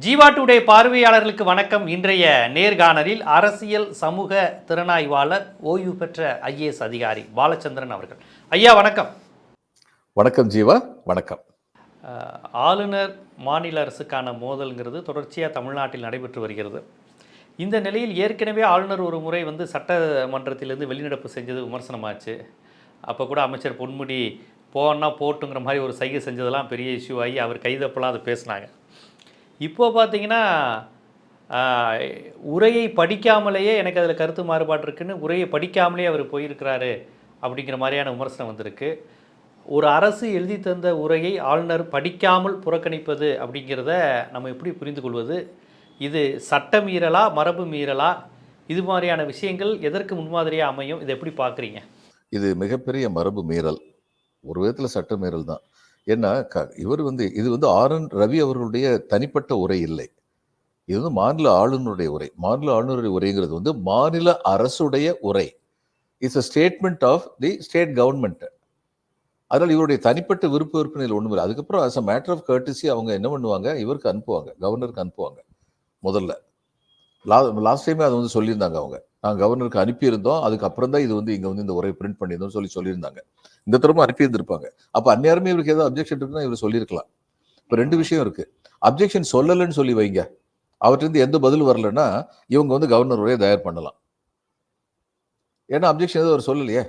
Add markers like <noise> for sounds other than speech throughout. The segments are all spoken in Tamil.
ஜீவா டுடே பார்வையாளர்களுக்கு வணக்கம். இன்றைய நேர்காணலில் அரசியல் சமூக திறனாய்வாளர் ஓய்வு பெற்ற ஐஏஎஸ் அதிகாரி பாலச்சந்திரன் அவர்கள். ஐயா வணக்கம். வணக்கம் ஜீவா வணக்கம். ஆளுநர் மாநில அரசுக்கான மோதல்ங்கிறது தொடர்ச்சியாக தமிழ்நாட்டில் நடைபெற்று வருகிறது. இந்த நிலையில் ஏற்கனவே ஆளுநர் ஒரு முறை வந்து சட்டமன்றத்திலிருந்து வெளிநடப்பு செஞ்சது விமர்சனமாச்சு. அப்போ கூட அமைச்சர் பொன்முடி போனா போட்டுங்கிற மாதிரி ஒரு சைகை செஞ்சதெல்லாம் பெரிய இஷ்யூ ஆகி அவர் கைதப்பெல்லாம் அதை பேசினாங்க. இப்போ பார்த்தீங்கன்னா உரையை படிக்காமலேயே எனக்கு அதில் கருத்து மாறுபாடு இருக்குன்னு உரையை படிக்காமலே அவர் போயிருக்கிறாரு அப்படிங்கிற மாதிரியான விமர்சனம் வந்திருக்கு. ஒரு அரசு எழுதி தந்த உரையை ஆளுநர் படிக்காமல் புறக்கணிப்பது அப்படிங்கிறத நம்ம எப்படி புரிந்து கொள்வது? இது சட்ட மீறலா மரபு மீறலா? இது மாதிரியான விஷயங்கள் எதற்கு முன்மாதிரியாக அமையும்? இதை எப்படி பார்க்குறீங்க? இது மிகப்பெரிய மரபு மீறல். ஒரு விதத்தில் சட்ட மீறல் தான். ஏன்னா க இவர் வந்து இது வந்து ஆர் என் ரவி அவர்களுடைய தனிப்பட்ட உரை இல்லை. இது வந்து மாநில ஆளுநருடைய உரை. மாநில ஆளுநருடைய உரைங்கிறது வந்து மாநில அரசுடைய உரை. It's a statement of the state government அதனால் இவருடைய தனிப்பட்ட விருப்ப விற்பனையில் ஒன்றும் இல்லை அதுக்கப்புறம் as a matter of courtesy அவங்க என்ன பண்ணுவாங்க? இவருக்கு அனுப்புவாங்க. கவர்னருக்கு அனுப்புவாங்க. முதல்ல. லா லாஸ்ட் டைமே அதை வந்து சொல்லியிருந்தாங்க அவங்க. நாங்கள் கவர்னருக்கு அனுப்பியிருந்தோம். அதுக்கப்புறம் தான் இது வந்து இங்கே வந்து இந்த உரை பிரிண்ட் பண்ணியிருந்தோம் சொல்லி சொல்லியிருந்தாங்க. இந்த தரமும் அனுப்பியிருந்திருப்பாங்க அப்போ அந்நேரமே இவருக்கு ஏதோ அப்ஜெக்ஷன் இருக்குன்னா இவர் சொல்லியிருக்கலாம். இப்போ ரெண்டு விஷயம் இருக்கு. அப்ஜெக்ஷன் சொல்லலைன்னு சொல்லி வைங்க. அவர்கிட்ட எந்த பதில் வரலன்னா இவங்க வந்து கவர்னர் உரையை தயார் பண்ணலாம். ஏன்னா அப்ஜெக்ஷன் எதுவும் அவர் சொல்லலையே.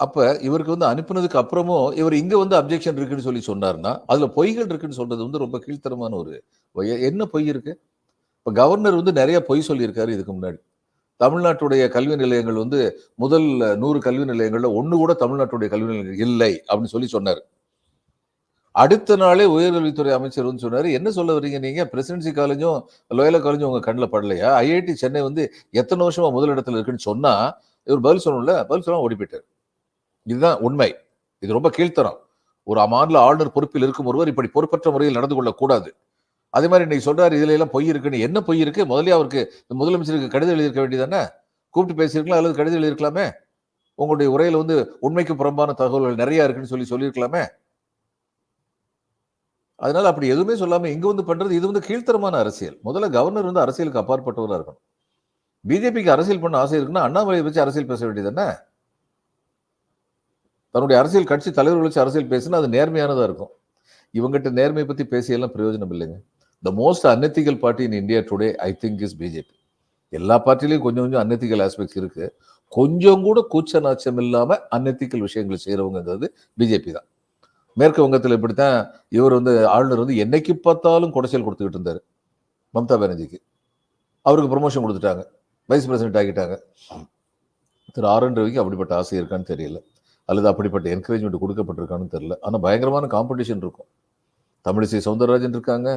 அப்ப இவருக்கு வந்து அனுப்புனதுக்கு அப்புறமும் இவர் இங்க வந்து அப்ஜெக்ஷன் இருக்குன்னு சொல்லி சொன்னாருன்னா அதுல பொய்கள் இருக்குன்னு சொல்றது வந்து ரொம்ப கீழ்த்தரமான ஒரு என்ன பொய் இருக்கு? இப்போ கவர்னர் வந்து நிறைய பொய் சொல்லியிருக்காரு இதுக்கு முன்னாடி. தமிழ்நாட்டுடைய கல்வி நிலையங்கள் வந்து முதல் நூறு கல்வி நிலையங்களில் ஒன்று கூட தமிழ்நாட்டுடைய கல்வி நிலையங்கள் இல்லை அப்படின்னு சொல்லி சொன்னார். அடுத்த நாளே உயர்கல்வித்துறை அமைச்சர் வந்து சொன்னார் என்ன சொல்ல வர்றீங்க நீங்கள் பிரசிடென்சி காலேஜும் லோயலா காலேஜும் உங்கள் கண்ணில் படலையா? ஐஐடி சென்னை வந்து எத்தனை வருஷமாக முதல் இருக்குன்னு சொன்னால் இவர் பதில் சொல்லணும்ல பதில் சொன்னால் ஓடி போயிட்டார். இதுதான் உண்மை. இது ரொம்ப கீழ்த்தரம். ஒரு மாநில ஆளுநர் பொறுப்பில் இருக்கும் ஒருவர் இப்படி பொறுப்பற்ற முறையில் நடந்து கொள்ளக்கூடாது. அதே மாதிரி இன்னைக்கு சொல்றாரு இதுல எல்லாம் பொய் இருக்குன்னு. என்ன பொய் இருக்கு? முதலே அவருக்கு முதலமைச்சருக்கு கடிதம் எழுதியிருக்க வேண்டியதானே கூப்பிட்டு பேசியிருக்கலாம் அல்லது கடிதம் எழுதியிருக்கலாமே? உங்களுடைய உரையில வந்து உண்மைக்கு புறம்பான தகவல்கள் நிறைய இருக்குன்னு சொல்லி சொல்லியிருக்கலாமே? அதனால அப்படி எதுவுமே சொல்லாம இங்க வந்து பண்றது இது வந்து கீழ்த்தரமான அரசியல். முதல்ல கவர்னர் வந்து அரசியலுக்கு அப்பாற்பட்டவராக இருக்கணும். பிஜேபிக்கு அரசியல் பண்ண ஆசை இருக்குன்னா அண்ணாமலையை வச்சு அரசியல் பேச வேண்டியதானே தன்னுடைய அரசியல் கட்சி தலைவர்கள் வச்சு அரசியல் பேசினா அது நேர்மையானதா இருக்கும். இவங்ககிட்ட நேர்மையை பத்தி பேசியெல்லாம் பிரயோஜனம் இல்லைங்க. The most unethical party in India today I think is BJP எல்லா பார்ட்டிலையும் கொஞ்சம் கொஞ்சம் அன்எத்திக்கல் ஆஸ்பெக்ட்ஸ் இருக்குது கொஞ்சம் கூட கூச்ச நாச்சம் இல்லாமல் அன்எத்திக்கல் விஷயங்களை செய்கிறவங்கிறது பிஜேபி தான். மேற்கு வங்கத்தில் இப்படித்தான் இவர் வந்து ஆளுநர் வந்து என்னைக்கு பார்த்தாலும் குடைச்சல் கொடுத்துக்கிட்டு இருந்தார் மம்தா பானர்ஜிக்கு. அவருக்கு ப்ரொமோஷன் கொடுத்துட்டாங்க வைஸ் பிரசிடென்ட் ஆகிட்டாங்க திரு ஆர் என் ரவிக்கு அப்படிப்பட்ட ஆசை இருக்கான்னு தெரியல. அல்லது அப்படிப்பட்ட என்கரேஜ்மெண்ட் கொடுக்கப்பட்டிருக்கான்னு தெரியல. ஆனால் பயங்கரமான காம்படிஷன் இருக்கும். தமிழிசை சவுந்தரராஜன் இருக்காங்க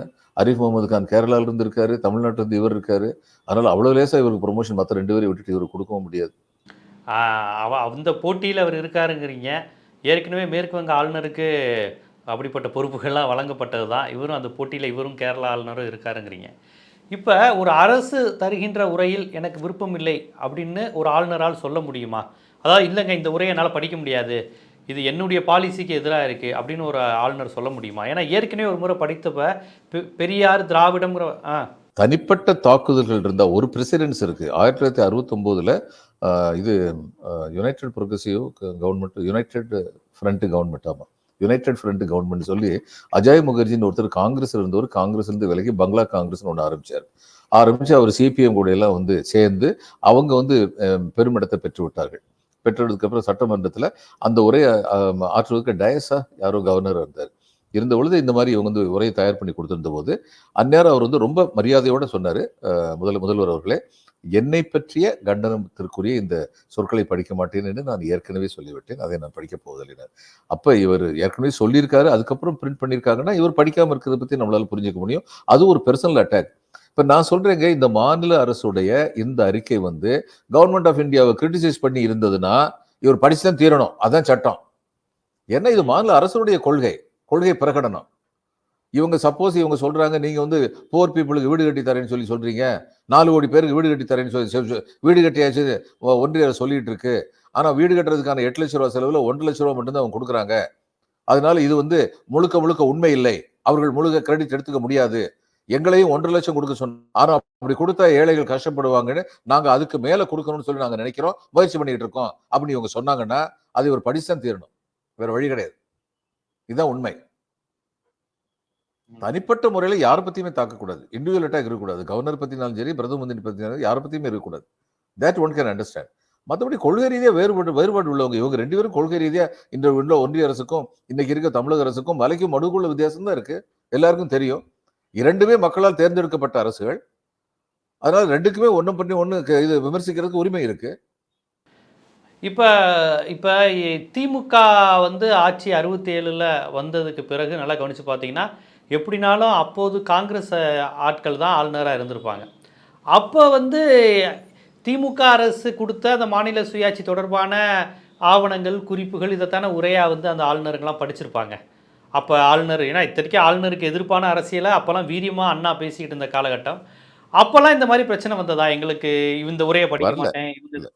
அரிஃப் முகமது கான் கேரளாவிலிருந்து இருந்து இருக்காரு தமிழ்நாட்டிலிருந்து இவர் இருக்காரு. அதனால் அவ்வளோ லேசாக இவருக்கு ப்ரொமோஷன் மற்ற ரெண்டு பேரையும் விட்டுட்டு இவருக்கு கொடுக்கவும் முடியாது. அவ அந்த போட்டியில் அவர் இருக்காருங்கிறீங்க. ஏற்கனவே மேற்கு வங்க ஆளுநருக்கு அப்படிப்பட்ட பொறுப்புகள்லாம் வழங்கப்பட்டது தான் இவரும் அந்த போட்டியில் இவரும் கேரளா ஆளுநரும் இருக்காருங்கிறீங்க. இப்போ ஒரு அரசு தருகின்ற உரையில் எனக்கு விருப்பம் இல்லை அப்படின்னு ஒரு ஆளுநரால் சொல்ல முடியுமா? அதாவது இல்லைங்க இந்த உரையை என்னால் படிக்க முடியாது. இது என்னுடைய பாலிசிக்கு எதிராக இருக்குது அப்படின்னு ஒரு ஆளுநர் சொல்ல முடியுமா? ஏன்னா ஏற்கனவே ஒரு முறை படித்தப்ப பெ- பெரியார் திராவிடம்ங்கிற ஆ. தனிப்பட்ட தாக்குதல்கள் இருந்தால் ஒரு பிரசிடென்ஸ் இருக்குது ஆயிரத்தி தொள்ளாயிரத்தி அறுபத்தொம்போதுல இது United Progressive government United Front government ஆமாம் யுனைடெட் ஃப்ரண்ட் கவர்மெண்ட் சொல்லி அஜய் முகர்ஜின்னு ஒருத்தர் காங்கிரஸ் இருந்தவர் காங்கிரஸ்லேருந்து விலகி பங்களா காங்கிரஸ்னு ஒன்று ஆரம்பிச்சார். ஆரம்பித்து அவர் சிபிஎம் கூட எல்லாம் வந்து சேர்ந்து அவங்க வந்து பெருமிடத்தை பெற்று விட்டார்கள் பெற்றதுக்கு அப்புறம் சட்டமன்றத்துல அந்த உரையை ஆற்றுவதற்கு டயஸா யாரோ கவர்னர் இருந்தார். இருந்த பொழுது இந்த மாதிரி இவங்க வந்து உரையை தயார் பண்ணி கொடுத்துருந்த போது அந்நேரம் அவர் வந்து ரொம்ப மரியாதையோட சொன்னாரு அஹ், முதல் முதல்வர் அவர்களே. என்னை பற்றிய கண்டனத்திற்குரிய இந்த சொற்களை படிக்க மாட்டேன் என்று நான் ஏற்கனவே சொல்லிவிட்டேன். அதை நான் படிக்க போவதில்லை. அப்போ இவர் ஏற்கனவே சொல்லியிருக்காரு அதுக்கப்புறம் பிரிண்ட் பண்ணியிருக்காங்கன்னா இவர் படிக்காமல் இருக்கிறத பற்றி நம்மளால் புரிஞ்சுக்க முடியும். அது ஒரு பெர்சனல் அட்டாக் இப்போ நான் சொல்கிறேங்க இந்த மாநில அரசுடைய இந்த அறிக்கை வந்து கவர்மெண்ட் ஆஃப் இந்தியாவை கிரிட்டிசைஸ் பண்ணி இருந்ததுன்னா இவர் படிச்சுதான் தீரணும். அதான் சட்டம். ஏன்னா இது மாநில அரசுடைய கொள்கை கொள்கை பிரகடனம். இவங்க சப்போஸ் இவங்க சொல்கிறாங்க நீங்கள் வந்து போர் பீப்புளுக்கு வீடு கட்டி தரேன்னு சொல்லி சொல்கிறீங்க நாலு கோடி பேருக்கு வீடு கட்டி தரேன்னு சொல்லி வீடு கட்டியாச்சு ஒன்றிய அரசு சொல்லிட்டு இருக்கு. ஆனால் வீடு கட்டுறதுக்கான எட்டு லட்ச ரூபா செலவில் ஒன்றரை லட்ச ரூபா மட்டும்தான் அவங்க கொடுக்குறாங்க. அதனால இது வந்து முழுக்க முழுக்க உண்மை இல்லை. அவர்கள் முழுக்க கிரெடிட் எடுத்துக்க முடியாது. எங்களையும் ஒன்றரை லட்சம் கொடுக்க சொன்ன ஆனால் அப்படி கொடுத்தா ஏழைகள் கஷ்டப்படுவாங்கன்னு நாங்கள் அதுக்கு மேலே கொடுக்கணும்னு சொல்லி நாங்கள் நினைக்கிறோம். முயற்சி பண்ணிக்கிட்டு இருக்கோம். அப்படின்னு இவங்க சொன்னாங்கன்னா அது ஒரு படிச்சுதான் தீரணும். வேறு வழி கிடையாது. இதுதான் உண்மை. தனிப்பட்ட முறையில யாரை பத்தியுமே தாக்கக்கூடாது. இண்டிவிஜுவல் அட்டாக் இருக்கக்கூடாது. கவர்னர் பத்தினாலும் சரி பிரதம மந்திரி பத்தினாலும் யாரை பத்தியுமே இருக்கக்கூடாது. தட் ஒன் கேன் அண்டர்ஸ்டாண்ட் மற்றபடி கொள்கை ரீதியா வேறுபாடு வேறுபாடு உள்ளவங்க இவங்க ரெண்டு பேரும் கொள்கை ரீதியா இந்த உள்ள ஒன்றிய அரசுக்கும் இன்னைக்கு இருக்க தமிழக அரசுக்கும் மலைக்கும் மடுக்குள்ள வித்தியாசம் தான் இருக்கு. எல்லாருக்கும் தெரியும். இரண்டுமே மக்களால் தேர்ந்தெடுக்கப்பட்ட அரசுகள். அதனால ரெண்டுக்குமே ஒண்ணும் பண்ணி க- இது விமர்சிக்கிறதுக்கு உரிமை இருக்கு. இப்போ இப்போ திமுக வந்து ஆட்சி அறுபத்தி ஏழில் வந்ததுக்கு பிறகு நல்லா கவனித்து பார்த்தீங்கன்னா எப்படினாலும் அப்போது காங்கிரஸ் ஆட்கள் தான் ஆளுநராக இருந்திருப்பாங்க. அப்போ வந்து திமுக அரசு கொடுத்த அந்த மாநில சுயாட்சி தொடர்பான ஆவணங்கள் குறிப்புகள் இதைத்தானே உரையாக வந்து அந்த ஆளுநருங்கெல்லாம் படிச்சிருப்பாங்க. அப்போ ஆளுநர் ஏன்னா இத்தனைக்கு ஆளுநருக்கு எதிர்ப்பான அரசியலை அப்போல்லாம் வீரியமாக அண்ணா பேசிக்கிட்டு இருந்த காலகட்டம். அப்போல்லாம் இந்த மாதிரி பிரச்சனை வந்ததா? எங்களுக்கு இந்த உரையை படிக்க. மாட்டேன்.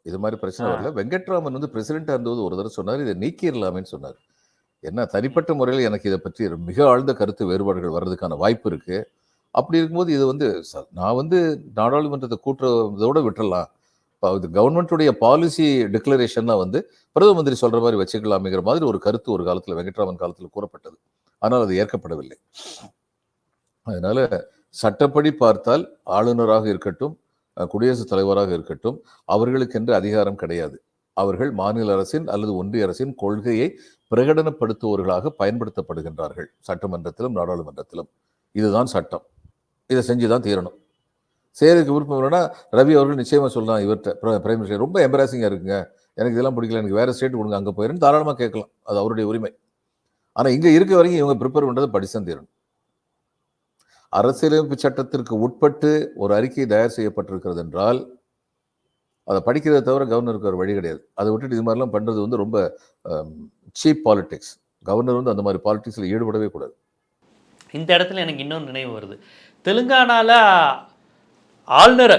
இது மாதிரி பிரச்சனை. வரல. வெங்கட்ராமன் வந்து பிரசிடென்டா இருந்தது ஒரு தடவை சொன்னார் இதை நீக்கிடலாமேன்னு சொன்னார். என்ன? தனிப்பட்ட முறையில் எனக்கு இதை பற்றி மிக ஆழ்ந்த கருத்து வேறுபாடுகள் வர்றதுக்கான வாய்ப்பு இருக்கு. அப்படி இருக்கும்போது இது வந்து நான் வந்து நாடாளுமன்றத்தை கூட்டுறதோட விட்டுறலாம். இப்போ இது கவர்மெண்ட்டுடைய பாலிசி டிக்ளரேஷன்லாம் வந்து பிரதம மந்திரி சொல்ற மாதிரி வச்சுக்கலாமேங்கிற மாதிரி ஒரு கருத்து ஒரு காலத்துல வெங்கட்ராமன் காலத்துல கூறப்பட்டது. ஆனால் அது ஏற்கப்படவில்லை. அதனால சட்டப்படி பார்த்தால் ஆளுநராக இருக்கட்டும் குடியரசுத் தலைவராக இருக்கட்டும் அவர்களுக்கென்று அதிகாரம் கிடையாது. அவர்கள் மாநில அரசின் அல்லது ஒன்றிய அரசின் கொள்கையை பிரகடனப்படுத்துவோர்களாக பயன்படுத்தப்படுகின்றார்கள். சட்டமன்றத்திலும் நாடாளுமன்றத்திலும். இதுதான் சட்டம். இதை செஞ்சு தான் தீரணும். சேருக்கு விருப்பம் இல்லைன்னா ரவி அவர்கள் நிச்சயமாக சொல்லலாம் இவர்கிட்ட. பிரைம் மினிஸ்டர் ரொம்ப எம்பராசிங்காக இருக்குங்க. எனக்கு இதெல்லாம் பிடிக்கல. எனக்கு வேறு ஸ்டேட் கொடுங்க. அங்கே போயிருன்னு தாராளமாக கேட்கலாம். அது அவருடைய உரிமை. ஆனால் இங்கே இருக்க வரைக்கும் இவங்க ப்ரிப்பேர் பண்ணுறது படிச்சுதான் தீரணும். அரசியலமைப்பு சட்டத்திற்கு உட்பட்டு ஒரு அறிக்கை தயார் செய்யப்பட்டிருக்கிறது என்றால் அதை படிக்கிறதை தவிர கவர்னருக்கு ஒரு வழி கிடையாது. அதை விட்டுட்டு இது மாதிரிலாம் பண்ணுறது வந்து ரொம்ப சீப் பாலிடிக்ஸ் கவர்னர் வந்து அந்த மாதிரி பாலிடிக்ஸில் ஈடுபடவே கூடாது. இந்த இடத்துல எனக்கு இன்னொரு நினைவு வருது. தெலுங்கானால ஆளுநரை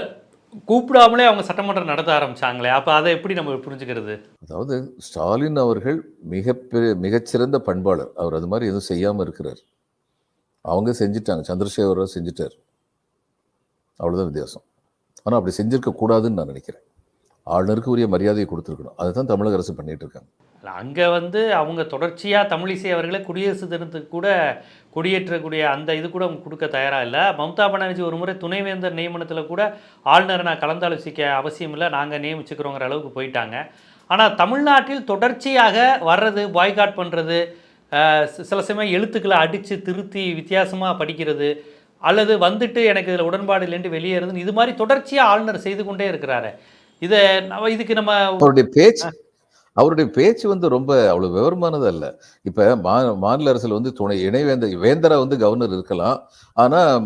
கூப்பிடாமலே அவங்க சட்டமன்றம் நடத்த ஆரம்பிச்சாங்களே அப்போ அதை எப்படி நம்ம புரிஞ்சுக்கிறது? அதாவது ஸ்டாலின் அவர்கள் மிகப்பெரிய மிகச்சிறந்த பண்பாளர். அவர் அது மாதிரி எதுவும் செய்யாமல் இருக்கிறார். அவங்க செஞ்சிட்டாங்க. சந்திரசேகர ராவ் செஞ்சிட்டார். அவ்வளோதான் வித்தியாசம். ஆனால் அப்படி செஞ்சிருக்க கூடாதுன்னு நான் நினைக்கிறேன். ஆளுநருக்கு உரிய மரியாதையை கொடுத்துருக்கணும். அதை தான் தமிழக அரசு பண்ணிட்டு இருக்காங்க. அங்கே வந்து அவங்க தொடர்ச்சியாக தமிழிசை அவர்களை குடியரசு தினத்துக்கு கூட கொடியேற்றக்கூடிய அந்த இது கூட அவங்க கொடுக்க தயாராக இல்லை. மம்தா பானர்ஜி ஒரு முறை துணைவேந்தர் நியமனத்தில் கூட ஆளுநரை நான் கலந்தாலோசிக்க அவசியம் இல்லை. நாங்கள் நியமிச்சுக்கிறோங்கிற அளவுக்கு போயிட்டாங்க. ஆனால் தமிழ்நாட்டில் தொடர்ச்சியாக வர்றது பாய்காட் பண்ணுறது சில சமயம் எழுத்துக்களை அடித்து திருத்தி வித்தியாசமாக படிக்கிறது அல்லது வந்துட்டு எனக்கு இதில் உடன்பாடு இல்லைன்ட்டு வெளியேறுதுன்னு இது மாதிரி தொடர்ச்சியாக ஆளுநர் செய்து கொண்டே இருக்கிறாரு. இதை நம்ம இதுக்கு நம்ம அவருடைய பேச்சு அவருடைய பேச்சு வந்து ரொம்ப அவ்வளவு விவரமானது அல்ல. இப்ப மா- மாநில அரசுல வந்து துணை இணைவேந்தர் வேந்தரா வந்து கவர்னர் இருக்கலாம். ஆனா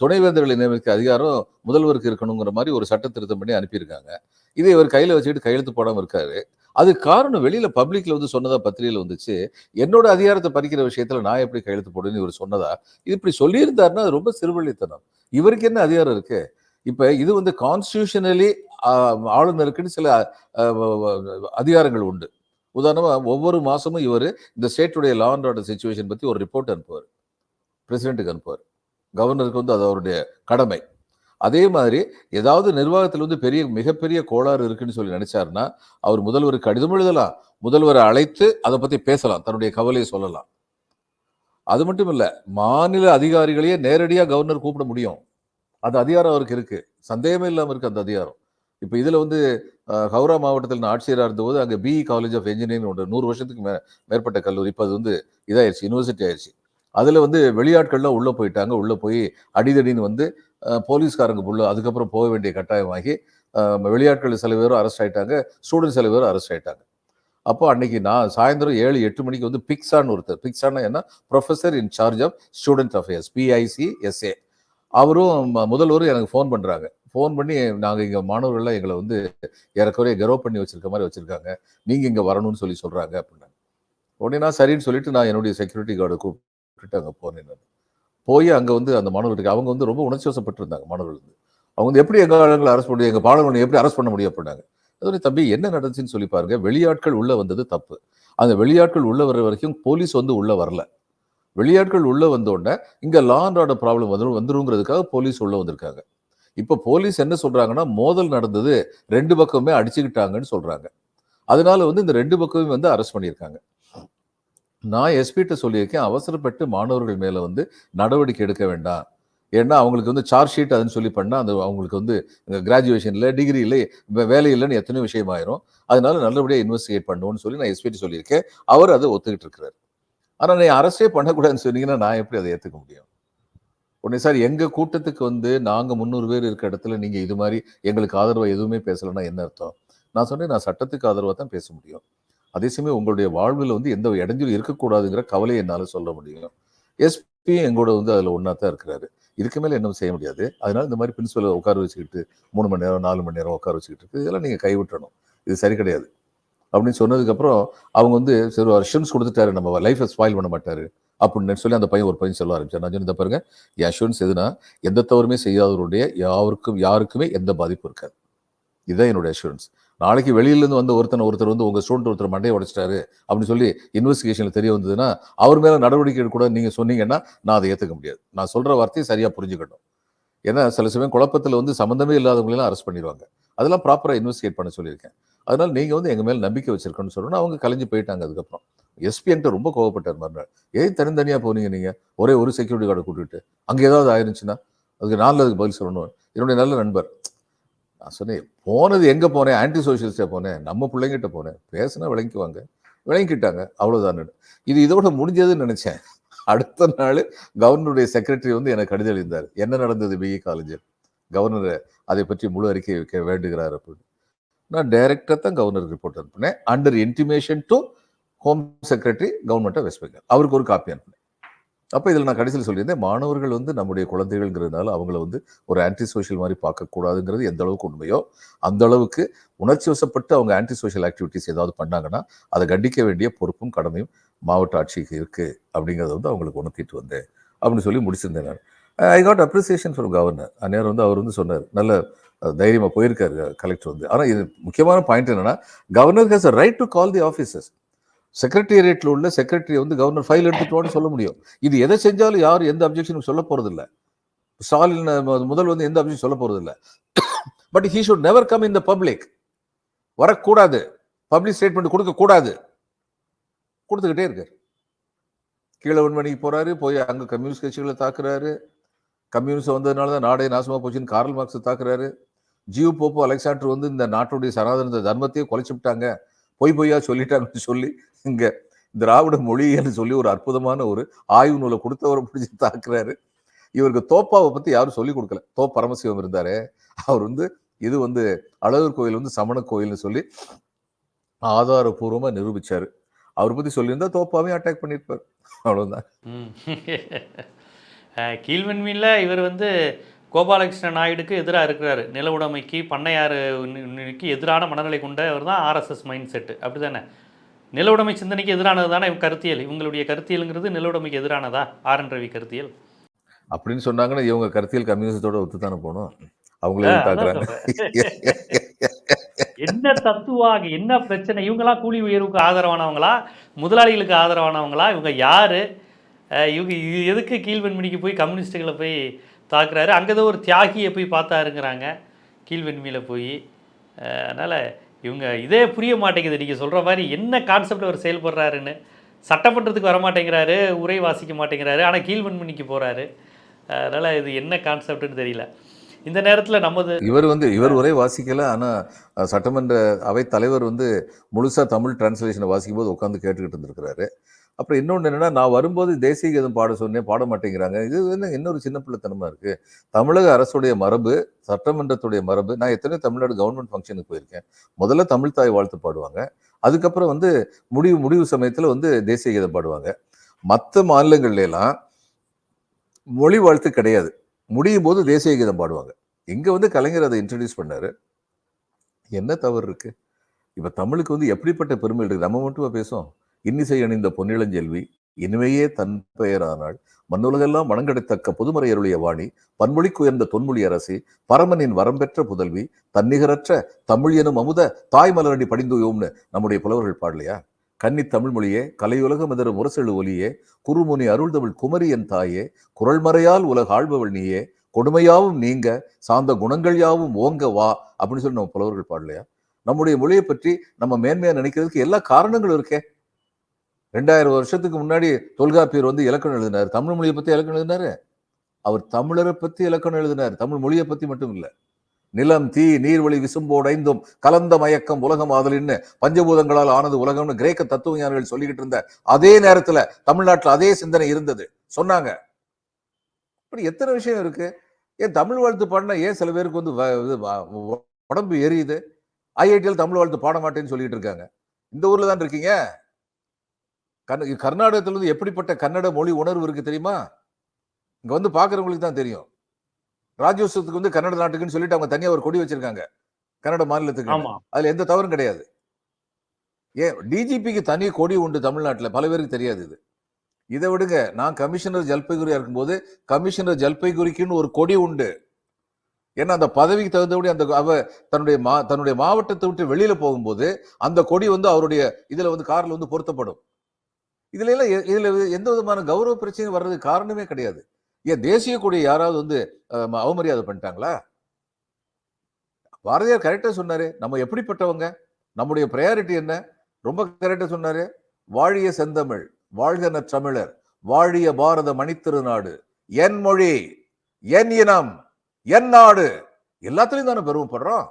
துணைவேந்தர்களை நியமிக்க அதிகாரம் முதல்வருக்கு இருக்கணுங்கிற மாதிரி ஒரு சட்ட திருத்தம் பண்ணி அனுப்பியிருக்காங்க. இதை இவர் கையில வச்சுக்கிட்டு கையெழுத்து போடாம இருக்காரு. அது காரணம் வெளியில பப்ளிக்ல வந்து சொன்னதா பத்திரிகையில வந்துச்சு. என்னோட அதிகாரத்தை பறிக்கிற விஷயத்துல நான் எப்படி கையெழுத்து போடுன்னு இவர் சொன்னதா? இது இப்படி சொல்லியிருந்தாருன்னா அது ரொம்ப சிறுவழித்தனம். இவருக்கு என்ன அதிகாரம் இருக்கு? இப்போ இது வந்து கான்ஸ்டியூஷனலி ஆளுநருக்குன்னு சில அதிகாரங்கள் உண்டு. உதாரணமாக ஒவ்வொரு மாதமும் இவர் இந்த ஸ்டேட்டுடைய லா அண்ட் ஆர்டர் சுச்சுவேஷன் பற்றி ஒரு ரிப்போர்ட் அனுப்புவார். பிரசிடென்ட்டுக்கு அனுப்புவார். கவர்னருக்கு வந்து அது அவருடைய கடமை. அதே மாதிரி ஏதாவது நிர்வாகத்தில் வந்து பெரிய மிகப்பெரிய கோளாறு இருக்குன்னு சொல்லி நினைச்சாருன்னா அவர் முதல்வருக்கு கடிதம் எழுதலாம். முதல்வரை அழைத்து அதை பற்றி பேசலாம். தன்னுடைய கவலையை சொல்லலாம். அது மட்டும் இல்லை மாநில அதிகாரிகளையே நேரடியாக கவர்னர் கூப்பிட முடியும். அந்த அதிகாரம் அவருக்கு இருக்குது சந்தேகமே இல்லாமல் இருக்குது அந்த அதிகாரம். இப்போ இதில் வந்து ஹவுரா மாவட்டத்தில் நான் ஆட்சியராக இருந்தபோது அங்கே பிஇ காலேஜ் ஆஃப் இன்ஜினியரிங் ஒன்று நூறு வருஷத்துக்கு மே மேற்பட்ட கல்லூரி. இப்போ அது வந்து இதாயிருச்சு யூனிவர்சிட்டி ஆயிடுச்சு அதில் வந்து வெளியாட்கள்லாம் உள்ளே போயிட்டாங்க. உள்ளே போய் அடிதடின்னு வந்து போலீஸ்காரங்க உள்ள அதுக்கப்புறம் போக வேண்டிய கட்டாயமாகி வெளியாட்கள் சில பேரும் அரெஸ்ட் ஆகிட்டாங்க ஸ்டூடெண்ட் சில பேரும் அரெஸ்ட் ஆகிட்டாங்க அப்போ அன்னைக்கு நான் சாயந்தரம் ஏழு எட்டு மணிக்கு வந்து பிக்ஸான்னு ஒருத்தர். பிக்ஸான்னா என்ன? Professor in charge of student affairs PICSA அவரும் ம- முதல்வரும் எனக்கு ஃபோன் பண்ணுறாங்க ஃபோன் பண்ணி நாங்கள் இங்கே மாணவர்கள்லாம் எங்களை வந்து ஏறக்குறைய கெரோ பண்ணி வச்சுருக்க மாதிரி வச்சுருக்காங்க. நீங்கள் இங்கே வரணும்னு சொல்லி சொல்கிறாங்க அப்படின்னாங்க. உடனே நான் சரின்னு சொல்லிட்டு நான் என்னுடைய செக்யூரிட்டி கார்டை கூப்பிட்டு அங்கே போனேன் நான். போய் அங்கே வந்து அந்த மாணவர்களுக்கு அவங்க வந்து ரொம்ப உணர்ச்சி வசப்பட்டுருந்தாங்க மாணவர்கள் வந்து. அவங்க வந்து எப்படி எங்கள் ஆளுங்களை அரெஸ்ட் பண்ணி எங்கள் பாடங்களை எப்படி அரெஸ்ட் பண்ண முடியும் அப்படின்னாங்க. அதோடய தம்பி என்ன நடந்துச்சுன்னு சொல்லி பாருங்க வெளியாட்கள் உள்ளே வந்தது தப்பு. அந்த வெளியாட்கள் உள்ளே வர்ற வரைக்கும் போலீஸ் வந்து உள்ளே வரல. வெளியாட்கள் உள்ளே வந்தோடனே இங்கே லா அண்ட் ஆர்டர் ப்ராப்ளம் வந்துடும் வந்துருங்கிறதுக்காக போலீஸ் உள்ளே வந்திருக்காங்க. இப்போ போலீஸ் என்ன சொல்கிறாங்கன்னா மோதல் நடந்தது ரெண்டு பக்கமே அடிச்சுக்கிட்டாங்கன்னு சொல்கிறாங்க அதனால வந்து இந்த ரெண்டு பக்கமே வந்து அரெஸ்ட் பண்ணியிருக்காங்க. நான் எஸ்பிகிட்ட சொல்லியிருக்கேன் அவசரப்பட்டு மாணவர்கள் மேலே வந்து நடவடிக்கை எடுக்க வேண்டாம். ஏன்னா அவங்களுக்கு வந்து சார்ஜ் ஷீட் அதுன்னு சொல்லி பண்ணால் அந்த அவங்களுக்கு வந்து கிராஜுவேஷன் இல்லை டிகிரி இல்லை வே- வேலை இல்லைன்னு எத்தனையோ விஷயம் ஆயிரும். அதனால நல்லபடியாக இன்வெஸ்டிகேட் பண்ணுவோம்னு சொல்லி நான் எஸ்பிட்டு சொல்லியிருக்கேன். அவர் அதை ஒத்துக்கிட்டு இருக்கிறார். ஆனால் நீ அரசே பண்ணக்கூடாதுன்னு சொன்னீங்கன்னா நான் எப்படி அதை ஏற்றுக்க முடியும்? உடனே சார் எங்கள் கூட்டத்துக்கு வந்து நாங்கள் முந்நூறு பேர் இருக்க இடத்துல நீங்கள் இது மாதிரி எங்களுக்கு ஆதரவாக எதுவுமே பேசலைன்னா என்ன அர்த்தம்? நான் சொன்னேன் நான் சட்டத்துக்கு ஆதரவாக தான் பேச முடியும். அதே சமயம் உங்களுடைய வாழ்வில் வந்து எந்த இடைஞ்சலும் இருக்கக்கூடாதுங்கிற கவலை என்னால் சொல்ல முடியும். எஸ்பி எங்களோட வந்து அதில் ஒன்றா தான் இருக்கிறாரு. இதுக்கு மேலே என்ன செய்ய முடியாது. அதனால இந்த மாதிரி பிரின்சிபலை உட்கார வச்சுக்கிட்டு மூணு மணி நேரம் நாலு மணி நேரம் உட்கார வச்சுக்கிட்டு இருக்கு. இதெல்லாம் நீங்கள் கைவிட்டணும் இது சரி கிடையாது. அப்படின்னு சொன்னதுக்கப்புறம் அவங்க வந்து சரி ஒரு அஷூரன்ஸ் கொடுத்துட்டாரு நம்ம லைஃபை ஸ்பாயில் பண்ண மாட்டாரு அப்படின்னு சொல்லி அந்த பையன் ஒரு பையன் சொல்ல ஆரம்பிச்சார் நான் சொன்னேன், "இந்த பாருங்க என் அஷூரன்ஸ் எதுனா எந்த தவறுமே செய்யாதவருடைய யாருக்கும் யாருக்குமே எந்த பாதிப்பும் இருக்காது. இதுதான் என்னுடைய அஷூரன்ஸ் நாளைக்கு வெளியிலேருந்து வந்து வந்த ஒருத்தனை ஒருத்தர் வந்து உங்கள் ஸ்டூடெண்ட் ஒருத்தர் மண்டையை உடைச்சிட்டாரு அப்படின்னு சொல்லி இன்வெஸ்டிகேஷனில் தெரிய வந்ததுன்னா அவர் மேலே நடவடிக்கை கூட நீங்கள் சொன்னீங்கன்னா நான் அதை ஏற்றுக்க முடியாது. நான் சொல்கிற வார்த்தையை சரியாக புரிஞ்சுக்கணும். ஏன்னா சில சமயம் குழப்பத்தில் வந்து சம்மந்தமே இல்லாதவங்களெல்லாம் அரெஸ்ட் பண்ணிடுவாங்க. அதெல்லாம் ப்ராப்பராக இன்வெஸ்டிகேட் பண்ண சொல்லியிருக்கேன். அதனால் நீங்கள் வந்து எங்கள் மேலே நம்பிக்கை வச்சிருக்கணும்னு சொல்லணும் அவங்க கலைஞ்சு போயிட்டாங்க அதுக்கப்புறம். எஸ்பி என்கிட்ட ரொம்ப கோவப்பட்டார் மறுநாள். ஏன் தனித்தனியாக போனீங்க நீங்கள் ஒரே ஒரு செக்யூரிட்டி கார்டை கூட்டிகிட்டு அங்கே ஏதாவது ஆயிருந்துச்சுன்னா அதுக்கு நாளில் அதுக்கு பதில் சொல்லணும். என்னுடைய நல்ல நண்பர். நான் சொன்னேன் போனது எங்கே போனேன்? ஆன்டி சோஷியலிஸ்ட்டாக போனேன். நம்ம பிள்ளைங்கிட்ட போனேன். பேசினா விளங்கிக்குவாங்க. விளங்கிக்கிட்டாங்க அவ்வளோதான் இது இதோட முடிஞ்சதுன்னு நினச்சேன். அடுத்த நாள் கவர்னருடைய செக்ரட்டரி வந்து எனக்கு கடிதம் எழுந்தார் என்ன நடந்தது பிஇ காலேஜில் கவர்னர் அதை பற்றி முழு அறிக்கை வைக்க வேண்டுகிறார் அப்படின்னு. நான் டைரக்டா தான் கவர்னருக்கு ரிப்போர்ட் அனுப்பினேன். Under intimation to home secretary government of West Bengal அவருக்கு ஒரு காப்பி அனுப்பினேன். அப்போ இதில் நான் கடைசியில் சொல்லியிருந்தேன் மாணவர்கள் வந்து நம்முடைய குழந்தைகள்ங்கிறதுனால அவங்கள வந்து ஒரு ஆன்டி சோஷியல் மாதிரி பார்க்கக்கூடாதுங்கிறது எந்த அளவுக்கு உண்மையோ அந்த அளவுக்கு உணர்ச்சி வசப்பட்டு அவங்க ஆன்டி சோஷியல் ஆக்டிவிட்டிஸ் ஏதாவது பண்ணாங்கன்னா அதை கண்டிக்க வேண்டிய பொறுப்பும் கடமையும் மாவட்ட ஆட்சிக்கு இருக்குது அப்படிங்கிறத வந்து அவங்களுக்கு உணர்த்திட்டு வந்தேன் அப்படின்னு சொல்லி முடிச்சிருந்தேன் நான். I got appreciation for governor அந்நேரம் வந்து அவர் வந்து சொன்னார் நல்ல தைரியமாக போயிருக்காரு கலெக்டர் வந்து. ஆனால் இது முக்கியமான பாயிண்ட் என்னென்னா governor has a right to call the officers செக்ரட்டேரியட்ல உள்ள செக்ரட்டரி வந்து கவர்னர் ஃபைல் எடுத்துட்டோன்னு சொல்ல முடியும். இது எதை செஞ்சாலும் யாரும் எந்த அப்ஜெக்ஷனும் சொல்ல போகிறதில்ல ஸ்டாலின் முதல் வந்து எந்த அப்ஜெக்ஷன் சொல்ல போகிறதில்ல but he should never come in the public வரக்கூடாது. பப்ளிக் ஸ்டேட்மெண்ட் கொடுக்கக்கூடாது. கொடுத்துக்கிட்டே இருக்கார். கீழே மணிக்கு போகிறாரு போய் அங்கே கம்யூனிஸ்ட் கட்சிகளை தாக்குறாரு. கம்யூனிஸ்ட் வந்ததுனால தான் நாடே நாசமாக போச்சுன்னு கார்ல் மார்க்ஸ் தாக்குறாரு. ஜியோ போப்போ அலெக்சாண்டர் வந்து இந்த நாட்டுடைய சனாதன தர்மத்தையே குலைச்சு விட்டாங்க. பொய் பொய்யா சொல்லிட்டாங்கன்னு சொல்லி இங்க திராவிட மொழின்னு சொல்லி ஒரு அற்புதமான ஒரு ஆய்வு நூலை கொடுத்தவரை பிடிச்சி தாக்குறாரு. இவருக்கு தோப்பாவை பத்தி யாரும் சொல்லி கொடுக்கல. தோ பரமசிவம் இருந்தாரு. அவர் வந்து இது வந்து அழகர் கோயில் வந்து சமண கோயில்னு சொல்லி ஆதாரபூர்வமாக நிரூபிச்சாரு. அவர் பத்தி சொல்லியிருந்தா தோப்பாவையும் அட்டாக் பண்ணியிருப்பார். அவ்வளவுதான். ம். <laughs> கீழ்வன்மையில் இவர் வந்து கோபாலகிருஷ்ண நாயுடுக்கு எதிராக இருக்கிறாரு. நில உடைமைக்கு பண்ணையாருக்கு எதிரான மனநிலை கொண்டவர் தான் ஆர்எஸ்எஸ் மைண்ட் செட்டு அப்படி தானே? நில உடைமை சிந்தனைக்கு எதிரானது தானே இவங்க கருத்தியல்? இவங்களுடைய கருத்தியலுங்கிறது நில உடைமைக்கு எதிரானதா? ஆர். என். ரவி கருத்தியல். அப்படின்னு சொன்னாங்கன்னா இவங்க கருத்தியல் கம்யூனிஸ்டோட ஒத்துத்தானே போகணும்? அவங்களே தாக்குறாங்க என்ன தத்துவாக என்ன பிரச்சனை? இவங்கெல்லாம் கூலி உயர்வுக்கு ஆதரவானவங்களா? முதலாளிகளுக்கு ஆதரவானவங்களா? இவங்க யாரு? இவங்க எதுக்கு கீழ்வெண்மணிக்கு போய் கம்யூனிஸ்ட்டுகளை போய் தாக்குறாரு. அங்கே தான் ஒரு தியாகியை போய் பார்த்தாருங்கிறாங்க. கீழ்வெண்மையில் போய் அதனால் இவங்க இதே புரிய மாட்டேங்குது. நீங்கள் சொல்கிற மாதிரி என்ன கான்செப்ட் அவர் செயல்படுறாருன்னு சட்டமன்றத்துக்கு வர மாட்டேங்கிறாரு உரை வாசிக்க மாட்டேங்கிறாரு ஆனால் கீழ்வெண்மணிக்கு போகிறாரு அதனால் இது என்ன கான்செப்ட்னு தெரியல. இந்த நேரத்தில் நமது இவர் வந்து இவர் உரை வாசிக்கல ஆனால் சட்டமன்ற அவை தலைவர் வந்து முழுசா தமிழ் டிரான்ஸ்லேஷனை வாசிக்கும் போது உட்காந்து கேட்டுக்கிட்டு இருந்திருக்கிறாரு. அப்புறம் இன்னொன்று என்னன்னா நான் வரும்போது தேசிய கீதம் பாட சொன்னேன் பாட மாட்டேங்கிறாங்க. இது வந்து இன்னொரு சின்ன பிள்ளைத்தனமாக இருக்குது தமிழக அரசுடைய மரபு சட்டமன்றத்துடைய மரபு நான் எத்தனையோ தமிழ்நாடு கவர்மெண்ட் ஃபங்க்ஷனுக்கு போயிருக்கேன். முதல்ல தமிழ் தாய் வாழ்த்து பாடுவாங்க. அதுக்கப்புறம் வந்து முடிவு முடிவு சமயத்தில் வந்து தேசிய கீதம் பாடுவாங்க. மற்ற மாநிலங்கள்லாம் மொழி வாழ்த்து கிடையாது. முடியும் போது தேசிய கீதம் பாடுவாங்க. இங்கே வந்து கலைஞர் அதை இன்ட்ரடியூஸ் பண்ணார். என்ன தவறு இருக்குது இப்போ தமிழுக்கு வந்து எப்படிப்பட்ட பெருமை இருக்குது நம்ம மட்டுமா பேசுவோம்? இன்னிசை அணிந்த பொன்னிளஞ்செல்வி இனிமையே தன் பெயரானாள். மண்ணுலகெல்லாம் வணங்கடைத்தக்க புதுமறை அருளிய வாணி பன்மொழிக்கு உயர்ந்த தொன்மொழி அரசி பரமனின் வரம்பெற்ற புதல்வி தன்னிகரற்ற தமிழ் எனும் அமுத தாய் மலரடி படிந்துயோம்னு நம்முடைய புலவர்கள் பாடலையா? கன்னி தமிழ் மொழியே கலையுலக மதர முரசெழு ஒலியே குறுமுனி அருள் தமிழ் குமரியன் தாயே குரல்மறையால் உலக ஆழ்பவள் நீயே கொடுமையாவும் நீங்க சார்ந்த குணங்கள் யாவும் ஓங்க வா அப்படின்னு சொல்லி நம்ம புலவர்கள் பாடலையா? நம்முடைய மொழியை பற்றி நம்ம மேன்மையா நினைக்கிறதுக்கு எல்லா காரணங்களும் இருக்கே. ரெண்டாயிரம் வருஷத்துக்கு முன்னாடி தொல்காப்பியர் வந்து இலக்கணம் எழுதினார். தமிழ் மொழியை பற்றி இலக்கணம் எழுதினாரு? அவர் தமிழரை பற்றி இலக்கணம் எழுதினார். தமிழ் மொழியை பற்றி மட்டும் இல்லை. நிலம் தீ நீர்வழி விசும்போடைந்தும் கலந்த மயக்கம் உலகம் ஆதலின்னு பஞ்சபூதங்களால் ஆனது உலகம்னு கிரேக்க தத்துவஞானிகள் சொல்லிக்கிட்டு இருந்த அதே நேரத்துல தமிழ்நாட்டில் அதே சிந்தனை இருந்தது. சொன்னாங்க. இப்படி எத்தனை விஷயம் இருக்கு? ஏன் தமிழ் வாழ்த்து பாடினா ஏன் சில பேருக்கு வந்து வ- இது உடம்பு எரியுது? ஐஐடியில் தமிழ் வாழ்த்து பாட மாட்டேன்னு சொல்லிட்டு இருக்காங்க. இந்த ஊர்ல தான் இருக்கீங்க? கர்நா- கர்நாடகத்துல இருந்து எப்படிப்பட்ட கன்னட மொழி உணர்வு இருக்கு தெரியுமா? இங்க வந்து பாக்குறவங்களுக்கு தான் தெரியும். ராஜ்யோத்சவத்துக்கு வந்து கன்னட நாட்டுக்குன்னு சொல்லிட்டு அவங்க தனியா ஒரு கொடி வச்சிருக்காங்க. கன்னட மாநிலத்துக்கு. அதுல எந்த தவறும் கிடையாது. ஏன் டிஜிபிக்கு தனி கொடி உண்டு தமிழ்நாட்டுல. பல பேருக்கு தெரியாது இது. இதை விடுங்க நான் கமிஷனர் ஜல்பைகுரியா இருக்கும்போது கமிஷனர் ஜல்பைகுரிக்குன்னு ஒரு கொடி உண்டு. ஏன்னா அந்த பதவிக்கு தகுந்தபடி அந்த அவ தன்னுடைய மா தன்னுடைய மாவட்டத்தை விட்டு வெளியில போகும்போது அந்த கொடி வந்து அவருடைய இதுல வந்து கார்ல வந்து பொருத்தப்படும். இதுல எல்லாம் எ- இதுல எந்த விதமான கௌரவ பிரச்சனையும் வர்றதுக்கு காரணமே கிடையாது. ஏன் தேசிய கொடியை யாராவது வந்து அவமரியாதை பண்ணிட்டாங்களா? பாரதியார் கரெக்டாக சொன்னாரு. நம்ம எப்படிப்பட்டவங்க? நம்முடைய ப்ரையாரிட்டி என்ன? ரொம்ப கரெக்டாக சொன்னாரு. வாழிய செந்தமிழ் வாழ்கன தமிழர் வாழிய பாரத மணித்திருநாடு என் மொழி என் இனம் என் நாடு. எல்லாத்துலேயும் தானே பெருமைப்படுறோம்?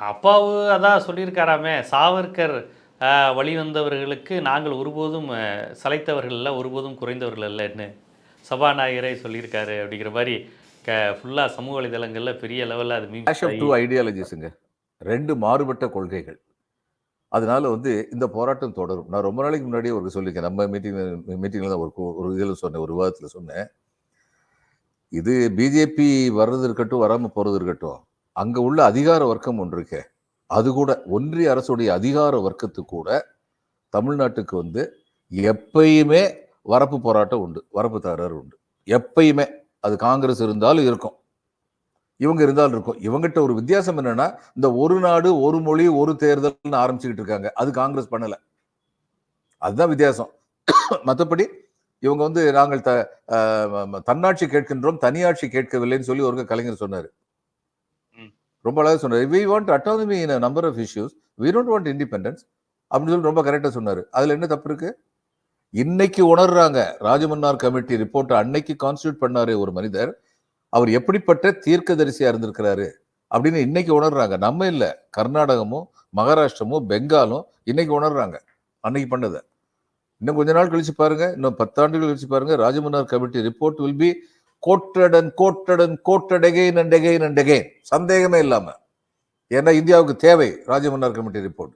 அப்பாவு அதான் சொல்லியிருக்காராமே சாவர்கர் வழிவந்தவர்களுக்கு நாங்கள் ஒருபோதும் ஆஹ், சளைத்தவர்கள் இல்லை ஒருபோதும் குறைந்தவர்கள் இல்லைன்னு சபாநாயகரே சொல்லியிருக்காரு அப்படிங்கிற மாதிரி க ஃபுல்லாக சமூக வலைதளங்களில் பெரிய லெவலில் அது மீன் டூ ஐடியாலஜிஸுங்க ரெண்டு மாறுபட்ட கொள்கைகள். அதனால வந்து இந்த போராட்டம் தொடரும். நான் ரொம்ப நாளைக்கு முன்னாடியே ஒரு சொல்லியிருக்கேன். நம்ம மீட்டிங் மீட்டிங்ல தான் ஒரு ஒரு இதில் சொன்னேன் ஒரு விவாதத்தில் சொன்னேன். இது பிஜேபி வர்றது இருக்கட்டும் வராம போறது இருக்கட்டும் அங்க உள்ள அதிகார வர்க்கம் ஒன்று இருக்கே. அது கூட ஒன்றிய அரசுடைய அதிகார வர்க்கத்து கூட தமிழ்நாட்டுக்கு வந்து எப்பயுமே வரப்பு போராட்டம் உண்டு வரப்பு தகராறு உண்டு. எப்பயுமே அது காங்கிரஸ் இருந்தாலும் இருக்கும். இவங்க இருந்தாலும் இருக்கும். இவங்ககிட்ட ஒரு வித்தியாசம் என்னன்னா இந்த ஒரு நாடு ஒரு மொழி ஒரு தேர்தல்னு ஆரம்பிச்சுக்கிட்டு இருக்காங்க. அது காங்கிரஸ் பண்ணலை. அதுதான் வித்தியாசம். மற்றபடி இவங்க வந்து நாங்கள் த தன்னாட்சி கேட்கின்றோம் தனியாட்சி கேட்கவில்லைன்னு சொல்லி ஒரு கலைஞர் சொன்னார். ரொம்ப அழகாக சொன்னார். We want autonomy in number of issues we don't want independence அப்படின்னு சொல்லி ரொம்ப கரெக்டாக சொன்னார். அதில் என்ன தப்பு இருக்குது இன்னைக்கு உணர்றாங்க. ராஜமன்னார் கமிட்டி ரிப்போர்ட்டை அன்னைக்கு கான்ஸ்டியூட் பண்ணாரு ஒரு மனிதர். அவர் எப்படிப்பட்ட தீர்க்கதரிசியாக இருந்திருக்கிறாரு அப்படின்னு இன்னைக்கு உணர்றாங்க. நம்ம இல்லை. கர்நாடகமும் மகாராஷ்டிரமும் பெங்காலும் இன்னைக்கு உணர்றாங்க. அன்னைக்கு பண்ணதை. இன்னும் கொஞ்ச நாள் கழிச்சு பாருங்க. இன்னும் பத்தாண்டுகள் கழிச்சு பாருங்க. Rajamannar committee report will be quoted and quoted and quoted again and again and again சந்தேகமே இல்லாம. ஏன்னா இந்தியாவுக்கு தேவை ராஜமன்னார் கமிட்டி ரிப்போர்ட்.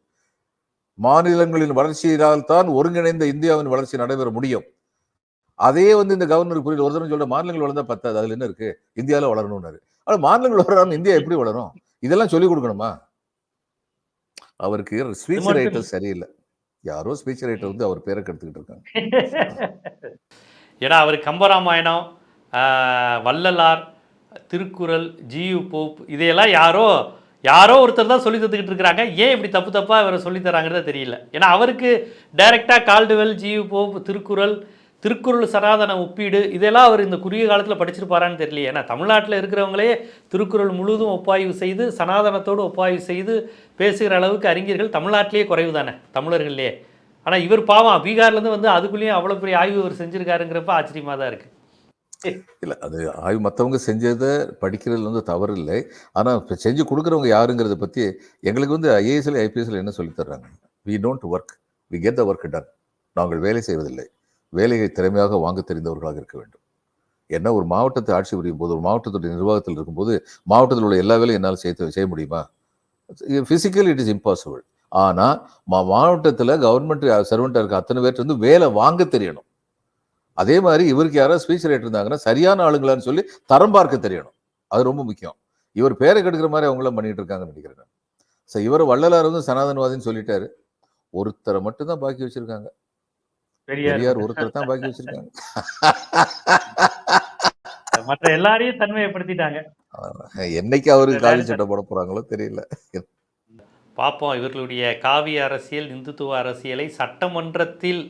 மாநிலங்களின் வளர்ச்சியினால் தான் ஒருங்கிணைந்த இந்தியாவின் வளர்ச்சி நடைபெற முடியும். அதே வந்து இந்த கவர்னர் புரியல. ஒரு தடவை சொல்ற மாநிலங்கள் வளர்ந்தா பத்தாது. அதுல என்ன இருக்கு? இந்தியாவில வளரணும்னாரு. ஆனா மாநிலங்கள் வளராம இந்தியா எப்படி வளரும்? இதெல்லாம் சொல்லி கொடுக்கணுமா? அவருக்கு ஸ்பீச் ரைட்டர் சரியில்லை. யாரோ ஸ்பீச் ரைட்டர் வந்து அவர் பேரை கெடுத்துக்கிட்டு இருக்காங்க. ஏன்னா அவர் கம்பராமாயணம் வள்ளலார் திருக்குறள் ஜியு போப் இதையெல்லாம் யாரோ யாரோ ஒருத்தர் தான் சொல்லி தந்துக்கிட்டு இருக்கிறாங்க. ஏன் இப்படி தப்பு தப்பாக இவரை சொல்லித்தராங்கிறத தெரியல. ஏன்னா அவருக்கு டைரெக்டாக Caldwell GU Pope Thirukkural Thirukkural சனாதன ஒப்பீடு இதெல்லாம் அவர் இந்த குறுகிய காலத்தில் படிச்சிருப்பாரான்னு தெரியல ஏன்னா தமிழ்நாட்டில் இருக்கிறவங்களே திருக்குறள் முழுதும் ஒப்பாய்வு செய்து சனாதனத்தோடு ஒப்பாய்வு செய்து பேசுகிற அளவுக்கு அறிஞர்கள் தமிழ்நாட்டிலேயே குறைவு தானே தமிழர்கள்லேயே. ஆனால் இவர் பாவம் பீகார்லேருந்து வந்து அதுக்குள்ளேயும் அவ்வளோ பெரிய ஆய்வு இவர் செஞ்சிருக்காருங்கிறப்ப ஆச்சரியமாக தான் இருக்குது இல்லை அது ஆய்வு மற்றவங்க செஞ்சதை படிக்கிறதுல வந்து தவறு இல்லை ஆனால் இப்போ செஞ்சு கொடுக்குறவங்க யாருங்கிறத பற்றி எங்களுக்கு வந்து ஐஏஎஸ்ல ஐபிஎஸ்ல என்ன சொல்லி தர்றாங்க? We don't work we get the work done நாங்கள் வேலை செய்வதில்லை. வேலையை திறமையாக வாங்க தெரிந்தவர்களாக இருக்க வேண்டும். என்ன ஒரு மாவட்டத்தை ஆட்சி புரியும் போது ஒரு மாவட்டத்துடைய நிர்வாகத்தில் இருக்கும்போது மாவட்டத்தில் உள்ள எல்லா வேலையும் என்னால் செய்ய செய்ய முடியுமா? பிசிக்கலி இட் இஸ் இம்பாசிபிள் ஆனால் மா- கவர்மெண்ட் சர்வெண்ட்டாக இருக்க அத்தனை பேர்ட்டு வந்து வேலை வாங்க தெரியணும். அதே மாதிரி இவருக்கு யாராவது ஸ்பீச் ரைட் இருந்தாங்கன்னா சரியான ஆளுங்களான்னு சொல்லி தரம் பார்க்க தெரியணும். அது ரொம்ப முக்கியம். இவர் பேரை கெடுக்கிற மாதிரி அவங்களாம் பண்ணிட்டு இருக்காங்கன்னு நினைக்கிறேன் ஸோ இவர் வள்ளலார் வந்து சனாதனவாதின்னு சொல்லிட்டாரு. ஒருத்தரை மட்டும் தான் பாக்கி வச்சிருக்காங்க. பெரியார். ஒருத்தர் தான் பாக்கி வச்சிருக்காங்க. மற்ற எல்லாரையும் தன்மையப்படுத்திட்டாங்க என்னைக்கு அவருக்கு காலி சட்டை போட போறாங்களோ தெரியல. பார்ப்போம் இவர்களுடைய காவிய அரசியல் இந்துத்துவ அரசியலை சட்டமன்றத்தில்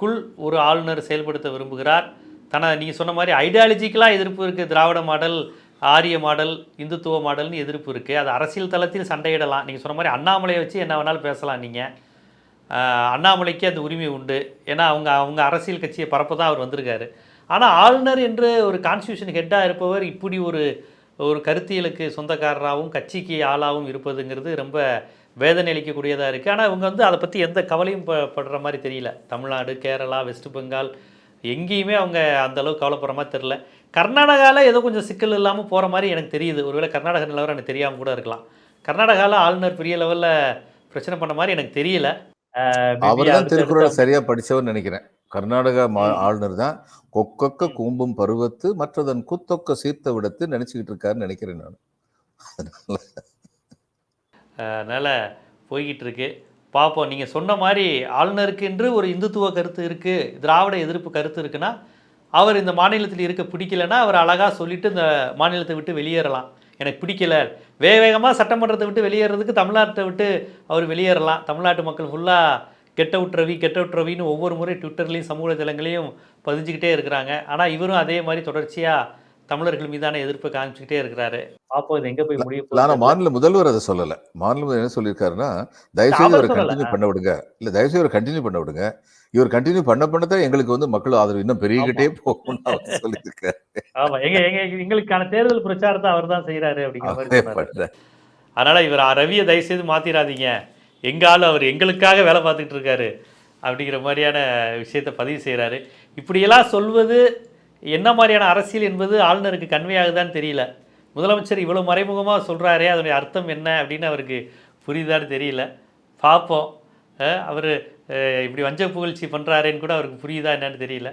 குள் ஒரு ஆளுநர் செயல்படுத்த விரும்புகிறார். தனது நீங்கள் சொன்ன மாதிரி ஐடியாலஜிக்கலாக எதிர்ப்பு இருக்குது திராவிட மாடல் ஆரிய மாடல் இந்துத்துவ மாடல்னு எதிர்ப்பு இருக்குது அது அரசியல் தளத்தில் சண்டையிடலாம். நீங்கள் சொன்ன மாதிரி அண்ணாமலையை வச்சு என்ன வேணாலும் பேசலாம் நீங்கள் அண்ணாமலைக்கு அந்த உரிமை உண்டு. ஏன்னா அவங்க அவங்க அரசியல் கட்சியை பரப்ப தான் அவர் வந்திருக்காரு. ஆனால் ஆளுநர் என்று ஒரு கான்ஸ்டியூஷன் ஹெட்டாக இருப்பவர் இப்படி ஒரு ஒரு கருத்தியலுக்கு சொந்தக்காரராகவும் கட்சிக்கு ஆளாகவும் இருப்பதுங்கிறது ரொம்ப வேதனை அளிக்கக்கூடியதாக இருக்குது ஆனால் இவங்க வந்து அதை பற்றி எந்த கவலையும் ப படுற மாதிரி தெரியல. தமிழ்நாடு கேரளா வெஸ்ட் பெங்கால் எங்கேயுமே அவங்க அந்த அளவுக்கு கவலைப்படுற மாதிரி தெரில கர்நாடகாவில் ஏதோ கொஞ்சம் சிக்கல் இல்லாமல் போகிற மாதிரி எனக்கு தெரியுது. ஒருவேளை கர்நாடக நிலவரம் எனக்கு தெரியாமல் கூட இருக்கலாம். கர்நாடகாவில் ஆளுநர் பெரிய லெவலில் பிரச்சனை பண்ண மாதிரி எனக்கு தெரியல. அஹ் maybe அவர் தான் அடுத்த- திருக்குறளை அடுத்த- சரியா படிச்சவர் நினைக்கிறேன். கர்நாடகா மா-. ஆளுநர் தான் கொக்கொக்க. கூம்பும் பருவத்து மற்றதன் குத்தொக்க சீர்த்த விடத்து நினைச்சுக்கிட்டு இருக்காருன்னு நினைக்கிறேன் நான். அதனால அதனால் போய்கிட்டு இருக்கு. பார்ப்போம் நீங்கள் சொன்ன மாதிரி ஆளுநருக்கு என்று ஒரு இந்துத்துவ கருத்து இருக்குது திராவிட எதிர்ப்பு கருத்து இருக்குன்னா அவர் இந்த மாநிலத்தில் இருக்க பிடிக்கலன்னா அவர் அழகாக சொல்லிட்டு இந்த மாநிலத்தை விட்டு வெளியேறலாம். எனக்கு பிடிக்கல. வேக வேகமாக சட்டமன்றத்தை விட்டு வெளியேறதுக்கு தமிழ்நாட்டை விட்டு அவர் வெளியேறலாம். தமிழ்நாட்டு மக்கள் ஃபுல்லாக get out Ravi get out ரவின்னு ஒவ்வொரு முறை ட்விட்டர்லேயும் சமூக தளங்களையும் பதிஞ்சுக்கிட்டே இருக்கிறாங்க. ஆனால் இவரும் அதே மாதிரி தொடர்ச்சியாக தமிழர்கள் மீதான எதிர்ப்பை காமிச்சிக்கிட்டே இருக்கிறாரு. பார்ப்போம் இது எங்கே போய் முடிய ஆனா மாநில முதல்வர் அதை சொல்லல. மாநில முதல்வர் என்ன சொல்லியிருக்காருன்னா தயவுசெய்து அவர். கண்டினியூ பண்ண விடுங்க. இல்ல தயவுசெய்து இவரை கண்டினியூ பண்ண விடுங்க. இவர் கண்டினியூ பண்ண பண்ண தான் எங்களுக்கு வந்து மக்கள் ஆதரவு இன்னும் பெருகிக்கிட்டே போகும்னு அவர் சொல்லியிருக்காரு. ஆமா எங்க எங்க எங்களுக்கான தேர்தல் பிரச்சாரத்தை அவர் தான் செய்யறாரு அப்படிங்கிற மாதிரி அவரே. அதனால இவர் ரவியை தயவு செய்து மாத்திராதீங்க. எங்காலும் அவர் எங்களுக்காக வேலை பார்த்துக்கிட்டு இருக்காரு அப்படிங்கிற மாதிரியான விஷயத்தை பதிவு செய்கிறாரு இப்படியெல்லாம் சொல்வது என்ன மாதிரியான அரசியல் என்பது ஆளுநருக்கு கன்வே ஆகுதான்னு தெரியல. முதலமைச்சர் இவ்வளோ மறைமுகமாக சொல்கிறாரே அதனுடைய அர்த்தம் என்ன அப்படின்னு அவருக்கு புரியுதான்னு தெரியல. பார்ப்போம். அவர் இப்படி வஞ்ச புகழ்ச்சி பண்ணுறாருன்னு கூட அவருக்கு புரியுதா என்னன்னு தெரியல.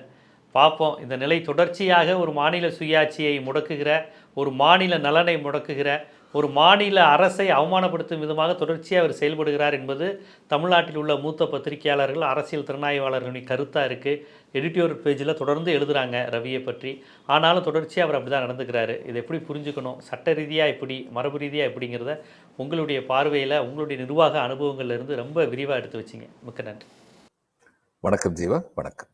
பார்ப்போம். இந்த நிலை தொடர்ச்சியாக ஒரு மாநில சுயாட்சியை முடக்குகிற ஒரு மாநில நலனை முடக்குகிற ஒரு மாநில அரசை அவமானப்படுத்தும் விதமாக தொடர்ச்சியாக அவர் செயல்படுகிறார் என்பது தமிழ்நாட்டில் உள்ள மூத்த பத்திரிகையாளர்கள் அரசியல் திறனாய்வாளர்களின் கருத்தாக இருக்குது எடிட்டோர் பேஜில் தொடர்ந்து எழுதுகிறாங்க ரவியை பற்றி. ஆனாலும் தொடர்ச்சியாக அவர் அப்படி தான் நடந்துக்கிறாரு. இதை எப்படி புரிஞ்சுக்கணும்? சட்ட ரீதியாக எப்படி? மரபு ரீதியாக எப்படிங்கிறத உங்களுடைய பார்வையில் உங்களுடைய நிர்வாக அனுபவங்கள்லேருந்து ரொம்ப விரிவாக எடுத்து வச்சிங்க. மிக்க நன்றி. வணக்கம் ஜீவா. வணக்கம்.